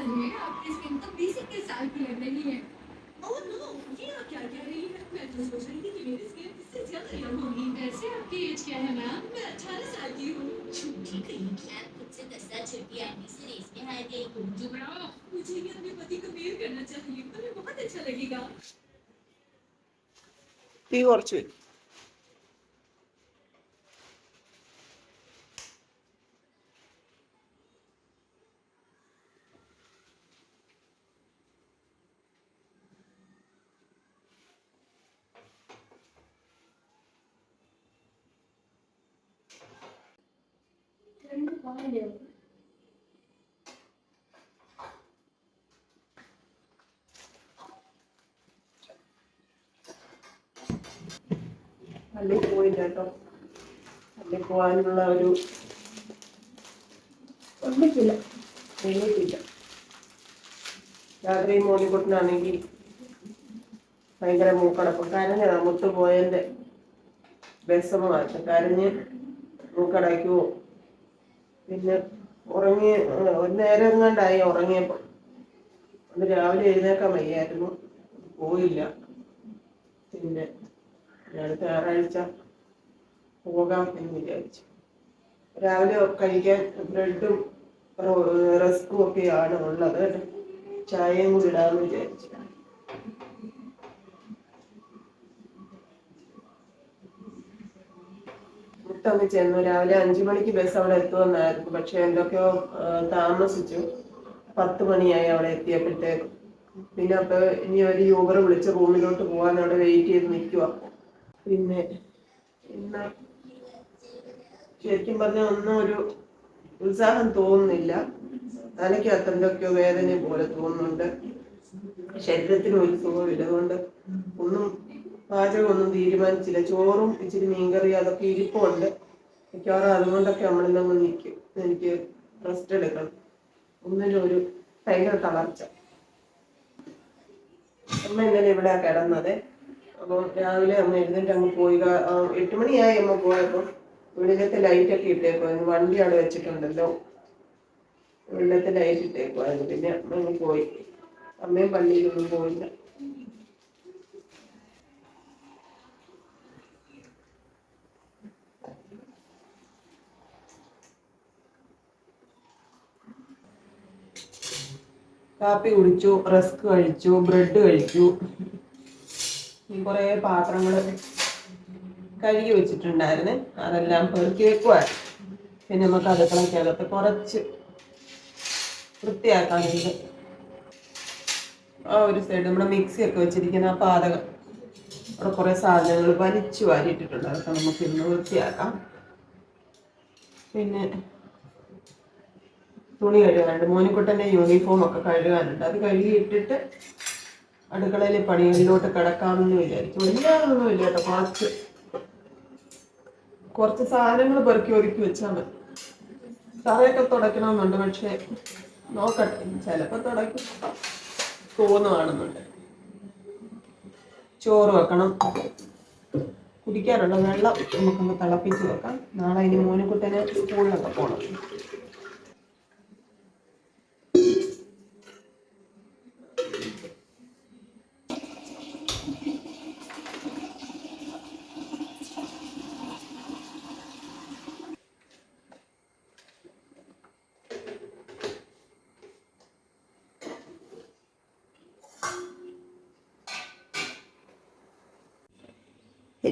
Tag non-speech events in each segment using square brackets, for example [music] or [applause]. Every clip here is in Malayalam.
अरे आपकी स्किन तो बीस इक्कीस साल की लग रही है ओह नो ये आप क्या कह रही है मैं तो सोच रही थी कि मेरी स्किन इससे ज्यादा यंग होगी वैसे आपकी एज क्या है मैम मैं अठारह साल की हूँ झूठी कहीं की आप खुद से दस साल छोटी आदमी से रेस में हार गई हो चुप रहो मुझे भी अपने पति को मेल करना चाहिए तुम्हें बहुत अच्छा लगेगा തീ കുറച്ച് പള്ളി പോയില്ല കേട്ടോ പള്ളി പോകാനുള്ള ഒരു ഒന്നിക്കില്ല എഴുതിയില്ല രാത്രി മോനിക്കുട്ടനാണെങ്കിൽ ഭയങ്കര മൂക്കടപ്പ്. കരഞ്ഞതാ മുത്ത് പോയതിന്റെ വിഷമമായിട്ട് കരഞ്ഞ് മൂക്കടയ്ക്കുവോ? പിന്നെ ഉറങ്ങി ഒരു നേരം എങ്ങാണ്ടായി ഉറങ്ങിയപ്പോൾ അത് രാവിലെ എഴുന്നേക്കാൻ വയ്യായിരുന്നു. പോയില്ല. പിന്നെ അടുത്ത ഞായറാഴ്ച പോകാം എന്ന് വിചാരിച്ചു. രാവിലെ കഴിക്കാൻ ബ്രെഡും റസ്കും ഒക്കെയാണ് ഉള്ളത്. ചായയും കൂടി ഇടാമെന്ന് വിചാരിച്ചു. മുട്ടൊന്ന് ചെന്നു. രാവിലെ അഞ്ചു മണിക്ക് ബസ് അവിടെ എത്തുമെന്നായിരുന്നു പക്ഷെ എന്തൊക്കെയോ താമസിച്ചു. പത്ത് മണിയായി അവിടെ എത്തിയപ്പോഴത്തേക്ക്. പിന്നെ അപ്പൊ ഇനി ഒരു യൂബർ വിളിച്ച് റൂമിലോട്ട് പോകാൻ അവിടെ വെയിറ്റ് ചെയ്ത് നിൽക്കുക പിന്നെ ഇന്ന് ശരിക്കും പറഞ്ഞാൽ ഒന്നും ഒരു ഉത്സാഹം തോന്നുന്നില്ല. തലയ്ക്ക് എന്തൊക്കെയോ വേദന പോലെ തോന്നുന്നുണ്ട്. ശരീരത്തിന് ഒരു സുഖം ഇടതുകൊണ്ട് ഒന്നും പാചകമൊന്നും തീരുമാനിച്ചില്ല. ചോറും ഇച്ചിരി മീൻകറി അതൊക്കെ ഇരിപ്പുണ്ട്. മിക്കവാറും അതുകൊണ്ടൊക്കെ നമ്മളിന്നങ്ങ് നിൽക്കും എനിക്ക് റെസ്റ്റ് എടുക്കണം. ഒന്നിനും ഒരു ഭയങ്കര തളർച്ച. അമ്മ ഇന്നലെ ഇവിടെ കിടന്നത്. അപ്പോൾ രാവിലെ അമ്മ എഴുന്നേറ്റ് അങ്ങ് പോയി. എട്ട് മണിയായി അമ്മ പോയപ്പോൾ വെളിയിലത്തെ ലൈറ്റൊക്കെ ഇട്ടേക്കുമായിരുന്നു വണ്ടി അവിടെ വെച്ചിട്ടുണ്ടല്ലോ. വെളിയിലത്തെ ലൈറ്റ് ഇട്ടേക്കുമായിരുന്നു പിന്നെ അമ്മ പോയി. അമ്മയും പള്ളിയിലൊന്നും പോയില്ല. കാപ്പി കുടിച്ചു റസ്ക് കഴിച്ചു ബ്രെഡ് കഴിച്ചു. കുറേ പാത്രങ്ങൾ കഴുകി വെച്ചിട്ടുണ്ടായിരുന്നു. അതെല്ലാം പെറുക്കി വെക്കുവായിരുന്നു പിന്നെ നമുക്ക് അടുക്കളയ്ക്കകത്ത് കുറച്ച് വൃത്തിയാക്കാനുണ്ട് ആ ഒരു സൈഡ് നമ്മുടെ മിക്സി ഒക്കെ വെച്ചിരിക്കുന്ന ആ പാതകം അവിടെ കുറേ സാധനങ്ങൾ വലിച്ചു വാരിയിട്ടിട്ടുണ്ട്. അതൊക്കെ നമുക്ക് ഇന്ന് വൃത്തിയാക്കാം. പിന്നെ തുണി കഴുകാനുണ്ട്. മോനിക്കുട്ടന്റെ യൂണിഫോം ഒക്കെ കഴുകാനുണ്ട്. അത് കഴുകിയിട്ടിട്ട് അടുക്കളയിലെ പണികളിലോട്ട് കിടക്കാമെന്ന് വിചാരിച്ചു. വലിയൊന്നും ഇല്ല കേട്ടോ കുറച്ച് കുറച്ച് സാധനങ്ങൾ പെറുക്കി ഒരുക്കി വെച്ചാൽ മതി. തറയൊക്കെ തുടയ്ക്കണമെന്നുണ്ട് പക്ഷേ നോക്കട്ടെ ചിലപ്പോൾ തുടയ്ക്കും. തോന്നുവാണെന്നുണ്ട് ചോറ് വെക്കണം. കുടിക്കാനുള്ള വെള്ളം നമുക്കൊന്ന് തിളപ്പിച്ച് വെക്കാം. നാളെ ഇനി മോനിക്കുട്ടന് സ്കൂളിലൊക്കെ പോകണം.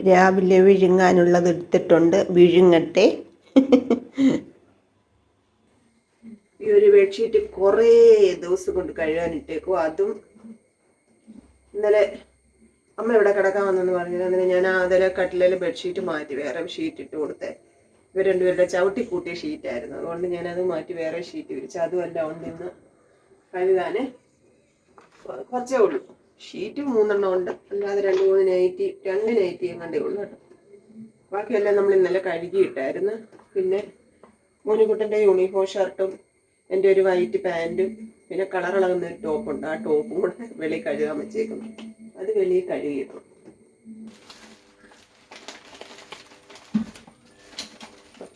രാവിലെ വിഴുങ്ങാനുള്ളത് എടുത്തിട്ടുണ്ട്. വിഴുങ്ങട്ടെ. ഈ ഒരു ബെഡ്ഷീറ്റ് കുറേ ദിവസം കൊണ്ട് കഴുകാനിട്ടേക്കും അതും ഇന്നലെ അമ്മ ഇവിടെ കിടക്കാൻ വന്നെന്ന് പറഞ്ഞു അങ്ങനെ ഞാൻ അതിലെ കട്ടിലെ ബെഡ്ഷീറ്റ് മാറ്റി വേറെ ഷീറ്റ് ഇട്ട് കൊടുത്തേ. ഇവർ രണ്ടുപേരുടെ ചവിട്ടി കൂട്ടിയ ഷീറ്റായിരുന്നു അതുകൊണ്ട് ഞാനത് മാറ്റി വേറെ ഷീറ്റ് വിരിച്ചു അതുമല്ല ഉണ്ട് ഇന്ന് കഴുകാന് കുറച്ചേ ഉള്ളൂ. ഷീറ്റ് മൂന്നെണ്ണം ഉണ്ട്. അല്ലാതെ രണ്ട് മൂന്ന് നൈറ്റി രണ്ട് നൈറ്റി എങ്ങാണ്ടേ ഉള്ളു കേട്ടോ. ബാക്കിയെല്ലാം നമ്മൾ ഇന്നലെ കഴുകിയിട്ടായിരുന്നു. പിന്നെ മോനിക്കുട്ടന്റെ യൂണിഫോം ഷർട്ടും എന്റെ ഒരു വൈറ്റ് പാന്റും പിന്നെ കളർ ഇളകുന്ന ഒരു ടോപ്പുണ്ട് ആ ടോപ്പും കൂടെ വെളി കഴുകാൻ വെച്ചേക്കുന്നു. അത് വെളി കഴുകിയിട്ടുണ്ട്.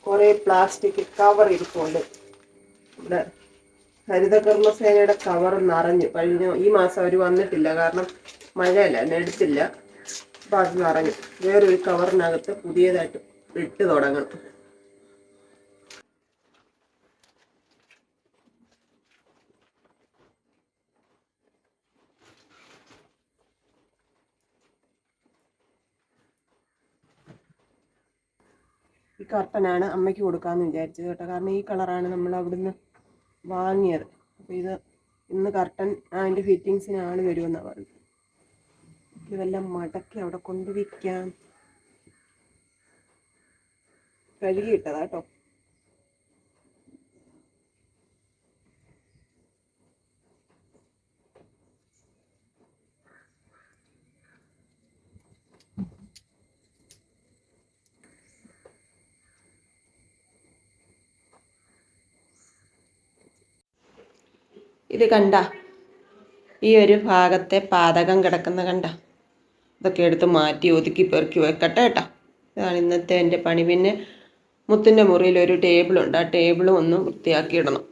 കുറേ പ്ലാസ്റ്റിക് കവർ ഇരിപ്പുണ്ട് ഇവിടെ. ഹരിതകർമ്മസേനയുടെ കവർ നിറഞ്ഞു. കഴിഞ്ഞ ഈ മാസം അവർ വന്നിട്ടില്ല. കാരണം മഴയല്ല എടുത്തില്ല. അപ്പം അത് നിറഞ്ഞു. വേറൊരു കവറിനകത്ത് പുതിയതായിട്ട് ഇട്ട് തുടങ്ങണം. ഈ കർട്ടനാണ് അമ്മയ്ക്ക് കൊടുക്കാമെന്ന് വിചാരിച്ചത് കേട്ടോ. കാരണം ഈ കളറാണ് നമ്മൾ അവിടുന്ന് വാങ്ങിയത്. അപ്പോൾ ഇത് ഇന്ന് കർട്ടൻ അതിന്റെ ഫിറ്റിങ്സിനാണ് വരുമെന്നാണ് പറഞ്ഞത്. ഇതെല്ലാം മടക്കി അവിടെ കൊണ്ടുവയ്ക്കാം കഴുകിയിട്ടതാ കേട്ടോ. ഇത് കണ്ട? ഈ ഒരു ഭാഗത്തെ പാതകം കിടക്കുന്ന കണ്ട? ഇതൊക്കെ എടുത്ത് മാറ്റി ഒതുക്കി പെറുക്കി വെക്കട്ടെ കേട്ടോ. ഇതാണ് ഇന്നത്തെ എന്റെ പണി. പിന്നെ മുത്തിന്റെ മുറിയിൽ ഒരു ടേബിളുണ്ട് ആ ടേബിളും ഒന്ന് വൃത്തിയാക്കി ഇടണം.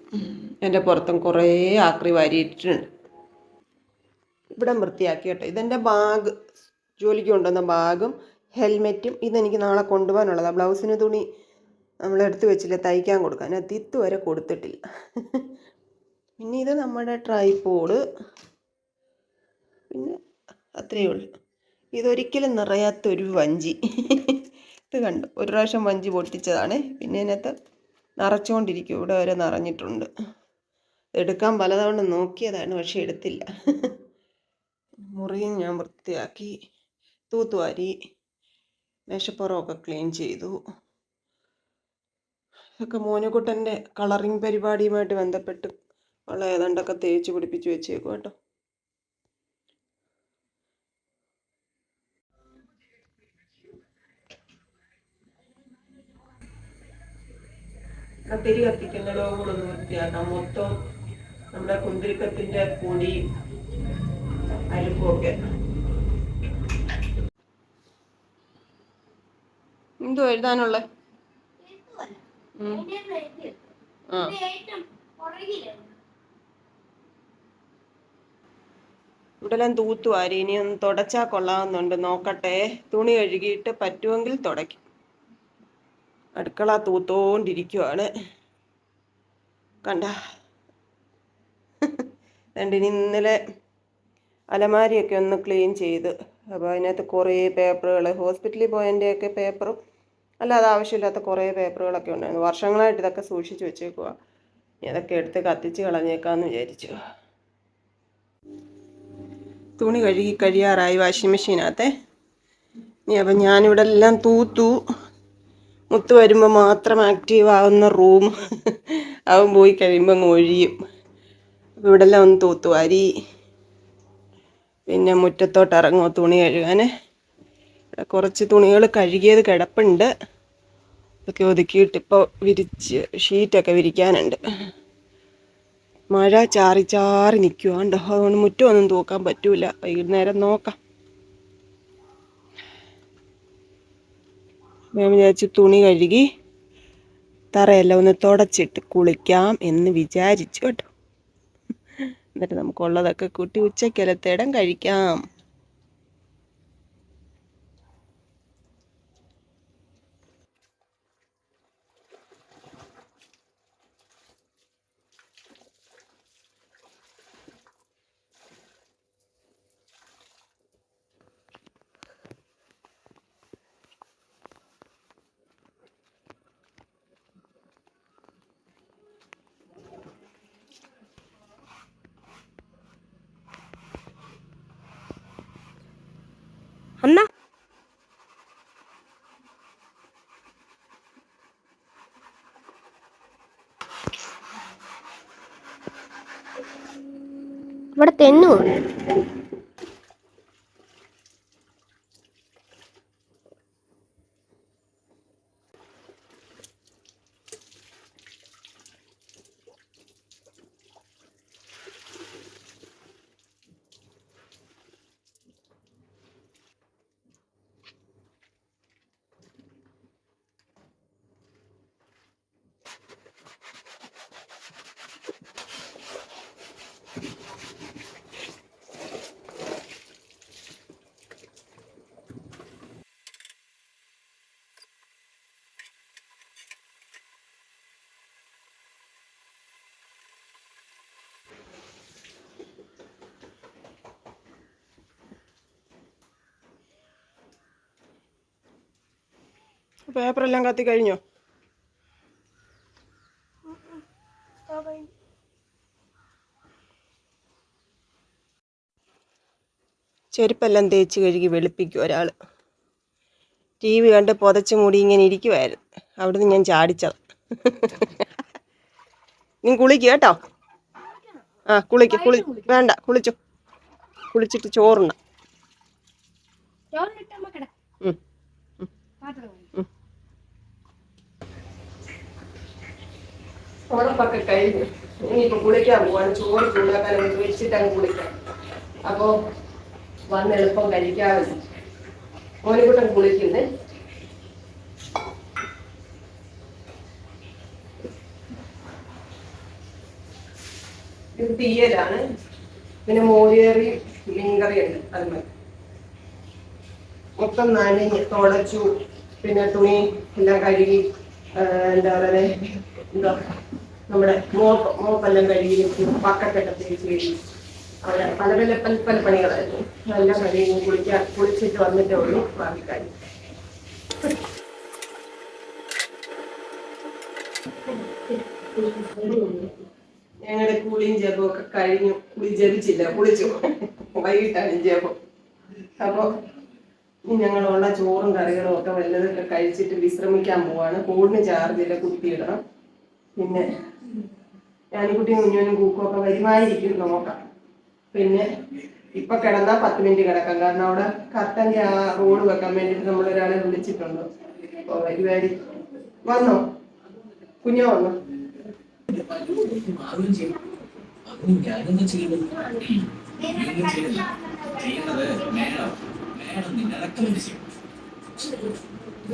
എന്റെ പുറത്തും കുറേ ആക്രി വാരിയിട്ടിട്ടുണ്ട്. ഇവിടെ വൃത്തിയാക്കി കേട്ടോ. ഇതെന്റെ ബാഗ്. ജോലിക്ക് കൊണ്ടുവന്ന ബാഗും ഹെൽമെറ്റും ഇതെനിക്ക് നാളെ കൊണ്ടുപോകാനുള്ളതാണ് ബ്ലൗസിന് തുണി നമ്മൾ എടുത്തു വെച്ചില്ല? തയ്ക്കാൻ കൊടുക്കാൻ. അത് ഇത്ത് വരെ കൊടുത്തിട്ടില്ല. പിന്നെ ഇത് നമ്മുടെ ട്രൈപോഡ്. പിന്നെ അത്രയേ ഉള്ളൂ. ഇതൊരിക്കലും നിറയാത്തൊരു വഞ്ചി. ഇത് കണ്ടു? ഒരു പ്രാവശ്യം വഞ്ചി പൊട്ടിച്ചതാണ്. പിന്നെ ഇതിനകത്ത് നിറച്ചുകൊണ്ടിരിക്കും ഇവിടെ വരെ നിറഞ്ഞിട്ടുണ്ട്. എടുക്കാൻ പലതവണ നോക്കിയതാണ് പക്ഷെ എടുത്തില്ല. മുറിയും ഞാൻ വൃത്തിയാക്കി. തൂത്തുവാരി മേശപ്പുറമൊക്കെ ക്ലീൻ ചെയ്തു. ഇതൊക്കെ മോനുകുട്ടന്റെ കളറിങ് പരിപാടിയുമായിട്ട് ബന്ധപ്പെട്ട് ഉള്ള ഏതാണ്ടൊക്കെ തേച്ച് പിടിപ്പിച്ച് വെച്ചേക്കും കേട്ടോ. കത്തിരി കത്തിക്കുന്നതോ കൂടെ ഒന്ന് വൃത്തിയാക്കാം. മൊത്തം നമ്മുടെ കുന്തിരിക്കത്തിന്റെ പൊടി അരിപ്പൊക്കെ. എന്തോ എഴുതാനുള്ള? ആ. ഇവിടെല്ലാം തൂത്തുവാരി ഇനി ഒന്ന് തുടച്ചാൽ കൊള്ളാമെന്നുണ്ട് നോക്കട്ടെ. തുണി കഴുകിയിട്ട് പറ്റുമെങ്കിൽ തുടയ്ക്കും. അടുക്കള തൂത്തോണ്ടിരിക്കുവാണ്. കണ്ട. രണ്ടിനി ഇന്നലെ അലമാരിയൊക്കെ ഒന്ന് ക്ലീൻ ചെയ്ത്. അപ്പോൾ അതിനകത്ത് കുറേ പേപ്പറുകൾ. ഹോസ്പിറ്റലിൽ പോയതിന്റെയൊക്കെ പേപ്പറും അല്ലാതെ ആവശ്യമില്ലാത്ത കുറേ പേപ്പറുകളൊക്കെ ഉണ്ടായിരുന്നു. വർഷങ്ങളായിട്ട് ഇതൊക്കെ സൂക്ഷിച്ച് വെച്ചേക്കുക ഇതൊക്കെ എടുത്ത് കത്തിച്ച് കളഞ്ഞേക്കാമെന്ന് വിചാരിച്ചു. തുണി കഴുകി കഴിയാറായി വാഷിംഗ് മെഷീനകത്തെ. ഇനി അപ്പം ഞാനിവിടെ എല്ലാം തൂത്തു. മുത്ത് വരുമ്പോൾ മാത്രം ആക്റ്റീവ് ആവുന്ന റൂം അവൻ പോയി കഴിയുമ്പോൾ അങ്ങ് ഒഴിയും. അപ്പോൾ ഇവിടെ എല്ലാം ഒന്ന് തൂത്തു അരി പിന്നെ മുറ്റത്തോട്ട് ഇറങ്ങുമോ തുണി കഴുകാൻ. ഇവിടെ കുറച്ച് തുണികൾ കഴുകിയത് കിടപ്പുണ്ട്. അതൊക്കെ ഒതുക്കിയിട്ട് ഇപ്പോൾ വിരിച്ച് ഷീറ്റൊക്കെ വിരിക്കാനുണ്ട്. മഴ ചാറി ചാറി നിൽക്കുക കണ്ടോ? അതുകൊണ്ട് മുറ്റമൊന്നും തൂക്കാൻ പറ്റൂല. വൈകുന്നേരം നോക്കാം. ഞാൻ വിചാരിച്ചു തുണി കഴുകി തറയെല്ലാം ഒന്ന് തുടച്ചിട്ട് കുളിക്കാം എന്ന് വിചാരിച്ചു കേട്ടോ. എന്നിട്ട് നമുക്കുള്ളതൊക്കെ കൂട്ടി ഉച്ചക്കലത്തേടം കഴിക്കാം അമ്മ ഇവിടെ തെന്നു. പേപ്പറെല്ലാം കത്തി കഴിഞ്ഞോ? ചെരുപ്പെല്ലാം തേച്ച് കഴുകി വെളുപ്പിക്കും ഒരാൾ ടി വി കണ്ട് പുതച്ച് മൂടി ഇങ്ങനെ ഇരിക്കുമായിരുന്നു അവിടുന്ന് ഞാൻ ചാടിച്ചത്. നീ കുളിക്ക് കേട്ടോ? ആ കുളിക്ക് കുളി വേണ്ട കുളിച്ചു. കുളിച്ചിട്ട് ചോറുണ്ണ. ഉം. ഉറപ്പൊക്കെ കഴിഞ്ഞു. ഇനിയിപ്പൊ കുളിക്കാൻ പോവാണ്. ചോറ് ചൂടാക്കാൻ വെച്ചിട്ട് അങ്ങ് കുളിക്കാം. അപ്പോ വന്ന് എളുപ്പം കഴിക്കാമല്ലോ. മോനിക്കുട്ടൻ കുളിക്കുന്നേ ഇത് തീയലാണ്. പിന്നെ മോരുകറി മീൻകറി ഉണ്ട്. അത് മതി. മൊത്തം നനഞ്ഞ് തുടച്ചു പിന്നെ തുണി എല്ലാം കഴുകി എന്താ പറയുക എന്താ നമ്മുടെ മോപ്പ് മോപ്പെല്ലാം കഴുകി പക്കത്തൊക്കെ തേച്ച് കഴിഞ്ഞു അവിടെ പല പല പല പല പണികളായിരുന്നു. നല്ല കഴിയും കുളിക്കാൻ കുളിച്ചിട്ട് വന്നിട്ടേ ഉള്ളൂ ബാക്കി ഞങ്ങളുടെ കുളിയും ജപവും ഒക്കെ കഴിഞ്ഞു. കുളി ജപിച്ചില്ല കുളിച്ചു. വൈകിട്ടാണ് ജപം. അപ്പൊ ഞങ്ങൾ ഞങ്ങളുള്ള ചോറും കറികളും ഒക്കെ വല്ലതൊക്കെ കഴിച്ചിട്ട് വിശ്രമിക്കാൻ പോവാണ്. ഫോണിന് ചാർജില്ല കുത്തിയിടണം. പിന്നെ ഞാനിക്കുട്ടിയും കുഞ്ഞുവനും കൂക്കും ഒക്കെ വരുമായിരിക്കും നോക്കാം പിന്നെ ഇപ്പൊ കിടന്നാ പത്ത് മിനിറ്റ് കിടക്കാം. കാരണം അവിടെ കത്തന്റെ ആ റോഡ് വെക്കാൻ വേണ്ടിട്ട് നമ്മൾ ഒരാളെ വിളിച്ചിട്ടുണ്ട്. അപ്പൊ വരുവാരി വന്നോ? കുഞ്ഞോ വന്നോ?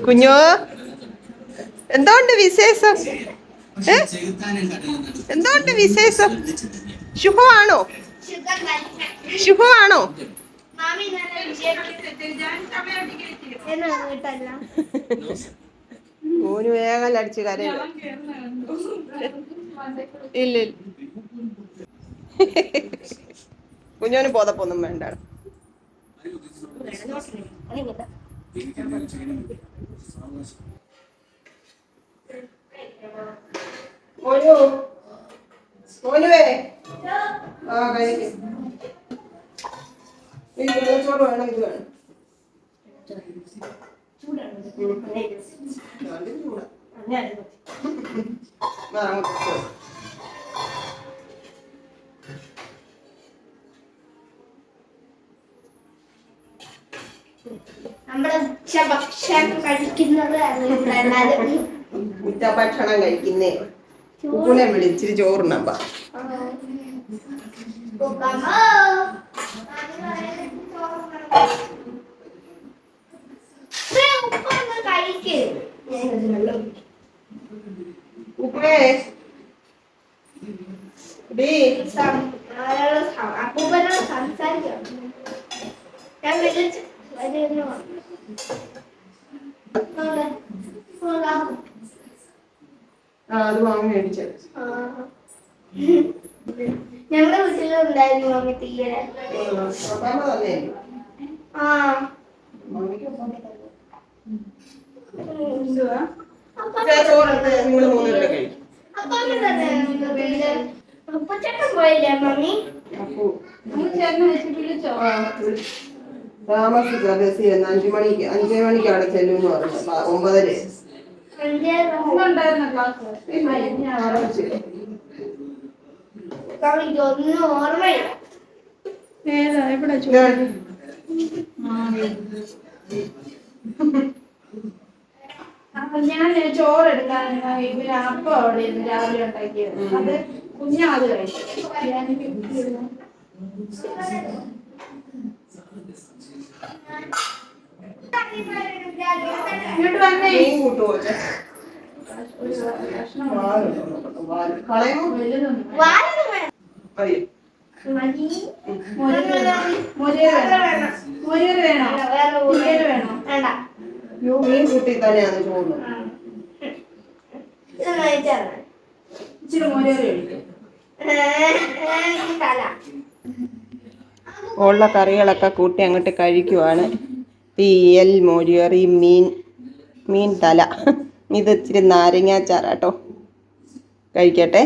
കുഞ്ഞോ? എന്തോണ്ട് വിശേഷം? എന്തോണ്ട് വിശേഷം? ശുഭമാണോ ശുഭമാണോ ഓന് വേഗം അടിച്ച് കരയില്ല ഇല്ല ഇല്ല. കുഞ്ഞോന് പോതപ്പൊന്നും വേണ്ട. മോനു. മോനുവേ. ആ കഴിക്കും. ഈ വേണം ഇത് വേണം. കഴിക്കുന്നത് ഉച്ചഭക്ഷണം കഴിക്കുന്നേ. ഉപ്പുനെ വിളിച്ചിട്ട് ചോറുണ്ണാ ഉപ്പമ്മോ. ദേ, ഉപ്പൊന്ന് കഴിക്ക്. ഉപ്പേ ഡീ സം- ആരോട് സം- അപ്പൂപ്പനോട് സംസാരിക്കാം ഞാൻ വിളിച്ചു വരുന്നു അവിടെ. അവിടെ. ആ അത് വാങ്ങി മേടിച്ചത് ആ. ഞങ്ങളുടെ അപ്പാമ്മ തന്നെ ആ. ചോറെടുത്ത് നിങ്ങൾ മൂന്നുപേരുടെ കഴിക്കും. താമസിച്ച ബസ് ചെന്ന് അഞ്ചു മണിക്ക് അഞ്ചേ മണിക്ക് അവിടെ ചെല്ലുമെന്ന് പറഞ്ഞു. അപ്പൊ ഒമ്പതര. എനിക്ക് ഒന്നും ഓർമ്മയില്ല. അപ്പൊ ഞാൻ ചോറ് എടുക്കാൻ ഇവർ അപ്പം അവിടെ ഇരുന്ന് രാവിലെ ഉണ്ടാക്കിയത് അത് കുഞ്ഞാത് കഴിച്ചു ഇങ്ങോട്ട് വന്നേ? വാൽ. കളയുമോ വലുതൊന്നും മീൻ കൂട്ടി തന്നെയാണ് ചോറ് ഇച്ചിരി ഉള്ള കറികളൊക്കെ കൂട്ടി അങ്ങോട്ട് കഴിക്കുവാണ്. തീയൽ മോരുകറി മീൻ മീൻ തല. ഇത് ഇച്ചിരി നാരങ്ങാച്ചാറാട്ടോ. കഴിക്കട്ടെ.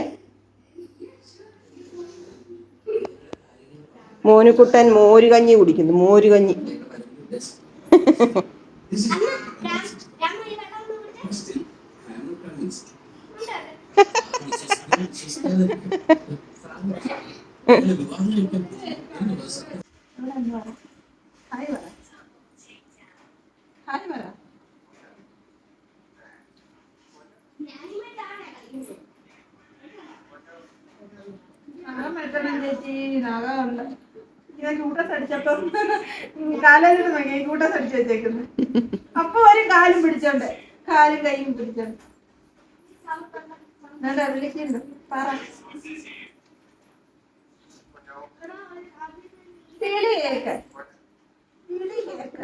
മോനുകുട്ടൻ മോര് കഞ്ഞി കുടിക്കുന്നു മോര് കഞ്ഞി [laughs] [laughs] [laughs] ക്യൂട്ടസ് അടിച്ചു വെച്ചേക്കുന്നു അപ്പൊ ഒരു കാലും പിടിച്ചോണ്ട് കാലും കൈയും പിടിച്ചോണ്ട്. പറ.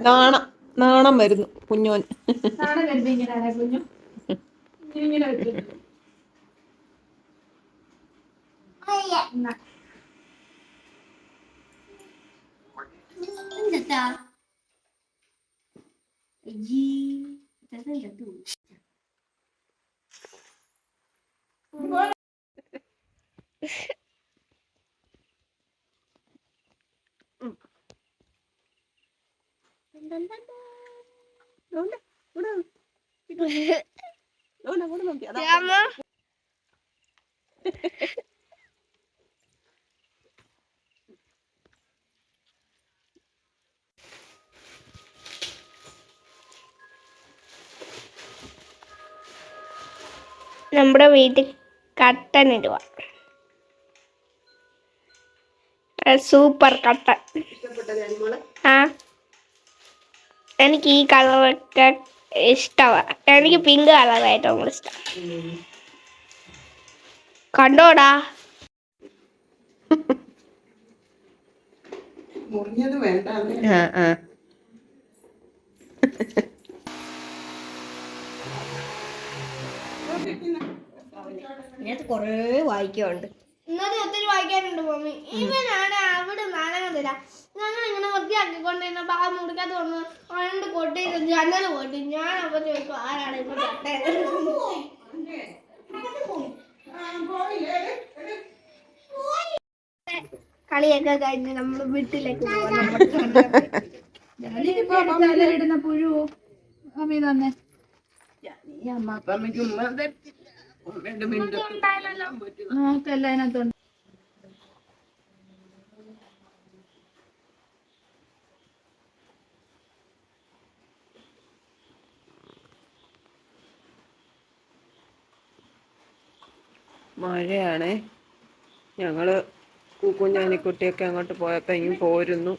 നാണം നാണം വരുന്നു കുഞ്ഞോൻ. നാണം ഇങ്ങനെയാണ് കുഞ്ഞു? ഇങ്ങനെ വെച്ചിട്ട് എന്നാ. എന്താ അയ്യേ ഇതെന്താ ഇത്? നമ്മുടെ വീട്ടിൽ കട്ടൻ ഇടുക. സൂപ്പർ കട്ടൻ. ആ. എനിക്ക് ഈ കളറൊക്കെ ഇഷ്ടമാണ് എനിക്ക് പിങ്ക് കളർ ഏറ്റവും ഇഷ്ടം. കണ്ടോടാ. മുറിഞ്ഞത് വേണ്ട ആ ആ. ഇതിനകത്ത് കുറേ വായിക്കുന്നുണ്ട് ഇന്നത്തെ ഒത്തിരി വായിക്കാനുണ്ട് മമ്മി. ഇവനാണ് അവിടെ നനകത്തില്ല ഞങ്ങൾ ഇങ്ങനെ വൃത്തിയാക്കിക്കൊണ്ടിരുന്നപ്പോ ആ മുറിക്കകത്ത് വന്ന് രണ്ട് കൊട്ടി ജനൽ പോയിട്ട് ഞാൻ അപ്പൊ ചോദിക്കും ആരാണ് ഇപ്പൊ കളിയൊക്കെ കഴിഞ്ഞ് നമ്മൾ വീട്ടിലേക്ക് പോകാം പുഴുവോ അമ്മ തന്നെ. നോക്കല്ല അതിനകത്തുണ്ട് മഴയാണ്. ഞങ്ങൾ കുഞ്ഞാനിക്കുട്ടിയൊക്കെ അങ്ങോട്ട് പോയപ്പോ ഇങ്ങ് പോരുന്നു.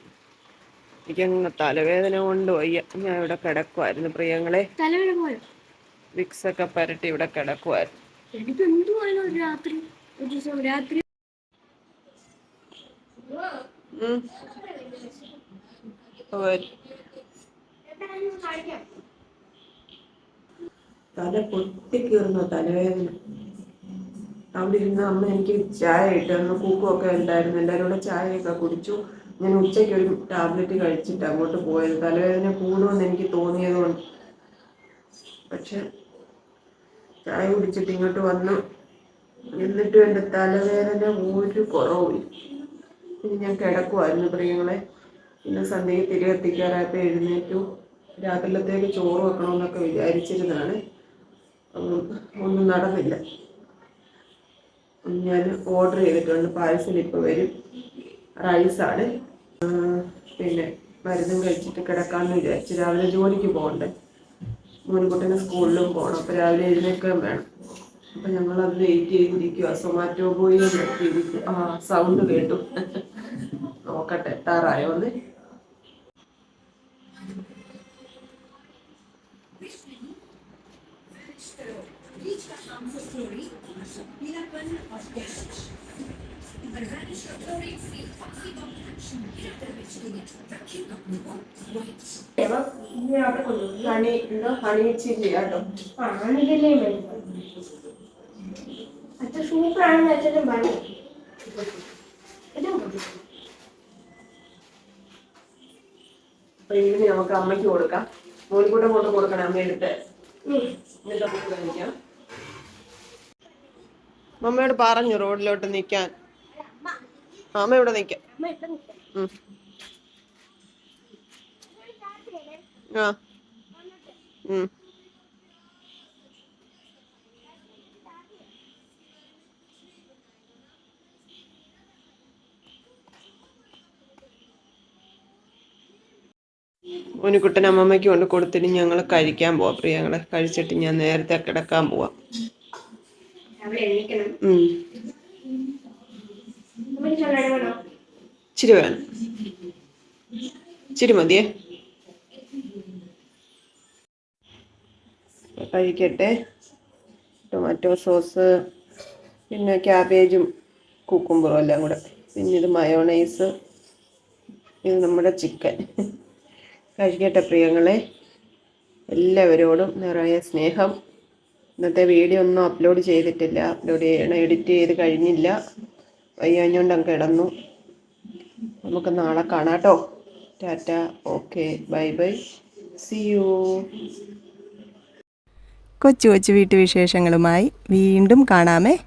എനിക്കങ്ങ് തലവേദന കൊണ്ട് വയ്യ. ഞാൻ ഇവിടെ കിടക്കുമായിരുന്നു പ്രിയങ്ങളെ. തലവേദന പോയോ? വിക്സ് ഒക്കെ പരട്ടി ഇവിടെ കിടക്കുമായിരുന്നു എനിക്ക് എന്തുവായാലും ഒരു രാത്രി? ഒരു ദിവസം രാത്രി. തല പൊട്ടിക്കീർന്നു തലവേദന. അവിടെ ഇരുന്ന് അമ്മ എനിക്ക് ചായ ഇട്ട് അന്ന് കൂക്കുമൊക്കെ ഉണ്ടായിരുന്നു. എല്ലാവരും കൂടെ ചായയൊക്കെ കുടിച്ചു. ഞാൻ ഉച്ചയ്ക്ക് ഒരു ടാബ്ലറ്റ് കഴിച്ചിട്ട് അങ്ങോട്ട് പോയത്. തലവേദന കൂടുമെന്ന് എനിക്ക് തോന്നിയത് കൊണ്ട് പക്ഷെ ചായ കുടിച്ചിട്ട് ഇങ്ങോട്ട് വന്നു. എന്നിട്ടും എന്റെ തലവേദന ഒരു കുറവില്ല ഇനി ഞാൻ കിടക്കുമായിരുന്നു പ്രിയങ്ങളെ. പിന്നെ സന്ധ്യയ്ക്ക് തിരി എത്തിക്കാറായപ്പോൾ എഴുന്നേറ്റു. രാത്രിയിലത്തേക്ക് ചോറ് വെക്കണമെന്നൊക്കെ വിചാരിച്ചിരുന്നതാണ്. ഒന്നും നടന്നില്ല. ഞാൻ ഓർഡർ ചെയ്തിട്ടുണ്ട്. പാഴ്സൽ ഇപ്പോൾ വരും. റൈസാണ്. പിന്നെ മരുന്നും കഴിച്ചിട്ട് കിടക്കാമെന്ന് വിചാരിച്ചു രാവിലെ ജോലിക്ക് പോകണ്ടേ. മോനിക്കുട്ടന് സ്കൂളിലും പോകണം അപ്പോൾ രാവിലെ എഴുന്നേക്കാൻ വേണം അപ്പം ഞങ്ങളത് വെയിറ്റ് ചെയ്തിരിക്കുക സൊമാറ്റോ ബോയി ആ സൗണ്ട് കേട്ടു നോക്കട്ടെ എത്താറായോ ഒന്ന് ഹണി എന്തോ ഹണി ചില്ലി കേട്ടോ. ആണിതല്ലേ അച്ഛൻ സൂപ്പറാണെന്ന് അച്ഛനും പറഞ്ഞു അപ്പൊ ഇതിന് നമുക്ക് അമ്മയ്ക്ക് കൊടുക്കാം. മോനിക്കൂട്ടം കൊണ്ട് കൊടുക്കണം അമ്മ എടുത്ത് എന്നിട്ട് നമുക്ക് കഴിക്കാം മമ്മയോട് പറഞ്ഞു റോഡിലോട്ട് നിൽക്കാൻ. അമ്മ ഇവിടെ നിൽക്കാം. ആ. ഉനിക്കുട്ടൻ അമ്മമ്മയ്ക്ക് കൊണ്ട് കൊടുത്തിട്ട് ഞങ്ങൾ കഴിക്കാൻ പോവാം. പ്രിയങ്ങളെ കഴിച്ചിട്ട് ഞാൻ നേരത്തെ കിടക്കാൻ പോവാം അവിടെ എണീക്കണം ഉം. അമ്മയ്ക്ക് ചൊല്ലാടി വേണോ ഇച്ചിരി വേണം. ഇച്ചിരി മതിയേ. കഴിക്കട്ടെ. ടൊമാറ്റോ സോസ് പിന്നെ ക്യാബേജും കുക്കുംബറും എല്ലാം കൂടെ. പിന്നെ ഇത് മയോണൈസ് ഇത് നമ്മുടെ ചിക്കൻ. കഴിക്കട്ടെ പ്രിയങ്ങളെ. എല്ലാവരോടും നിറയെ സ്നേഹം. ഇന്നത്തെ വീഡിയോ ഒന്നും അപ്ലോഡ് ചെയ്തിട്ടില്ല. അപ്ലോഡ് ചെയ്യണം. എഡിറ്റ് ചെയ്ത് കഴിഞ്ഞില്ല. വയ്യാഞ്ഞോണ്ട് കിടന്നു. നമുക്ക് നാളെ കാണാം കേട്ടോ tata. Okay. Bye bye. See you കൊച്ചു കൊച്ചു വീട്ടുവിശേഷങ്ങളുമായി വീണ്ടും കാണാമേ.